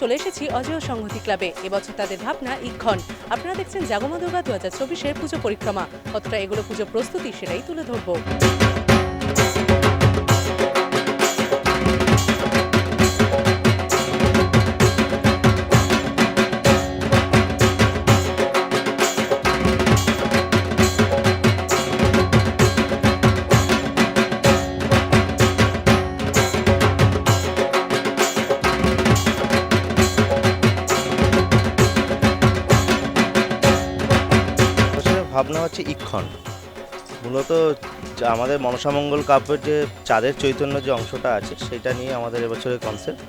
চলে এসেছি অজয় সংহতি ক্লাবে। এবছর তাদের ভাবনা ইক্ষণ আপনারা দেখছেন জাগমা দুর্গা দু হাজার চব্বিশের পুজো পরিক্রমা। কতটা এগুলো পুজো প্রস্তুতি সেটাই তুলে ধরবো। ভাবনা হচ্ছে ইক্ষণ মূলত আমাদের মনসামঙ্গল কাব্যের যে চাঁদের চৈতন্য যে অংশটা আছে, সেটা নিয়ে আমাদের এবছরের কনসেপ্ট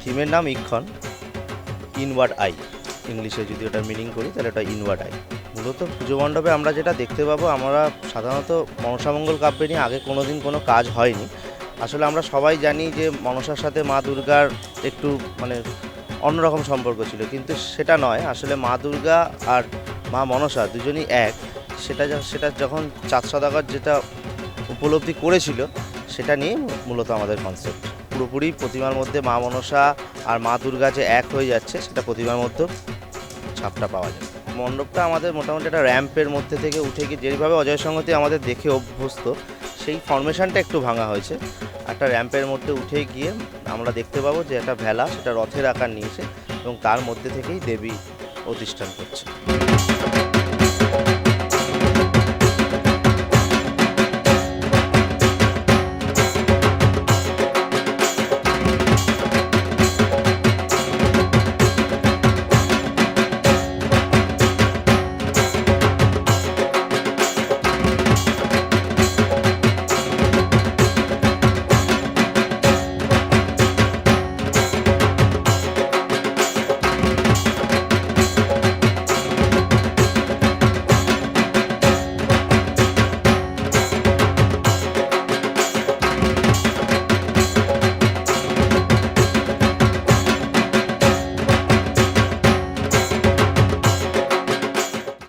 থিমের নাম ইক্ষণ ইনওয়ার্ড আই ইংলিশে যদি ওটা মিনিং করি, তাহলে ওটা ইনওয়ার্ড আই মূলত পুজো মণ্ডপে আমরা যেটা দেখতে পাবো, আমরা সাধারণত মনসামঙ্গল কাব্যে নিয়ে আগে কোনো দিন কোনো কাজ হয়নি। আসলে আমরা সবাই জানি যে মনসার সাথে মা দুর্গার একটু মানে অন্যরকম সম্পর্ক ছিল, কিন্তু সেটা নয়। আসলে মা দুর্গা আর মা মনসা দুজনই এক, সেটা সেটা যখন চাঁদ সদাগর যেটা উপলব্ধি করেছিল, সেটা নিয়ে মূলত আমাদের কনসেপ্ট পুরোপুরি প্রতিমার মধ্যে মা মনসা আর মা দুর্গা যে এক হয়ে যাচ্ছে, সেটা প্রতিমার মধ্যে ছাপটা পাওয়া যায়। মণ্ডপটা আমাদের মোটামুটি একটা র্যাম্পের মধ্যে থেকে উঠে গিয়ে যেভাবে অজয় সংগতি আমাদের দেখে অভ্যস্ত, সেই ফরমেশনটা একটু ভাঙা হয়েছে। একটা র্যাম্পের মধ্যে উঠে গিয়ে আমরা দেখতে পাবো যে একটা ভেলা সেটা রথের আকার নিয়েছে এবং তার মধ্যে থেকেই দেবী অধিষ্ঠান করছে।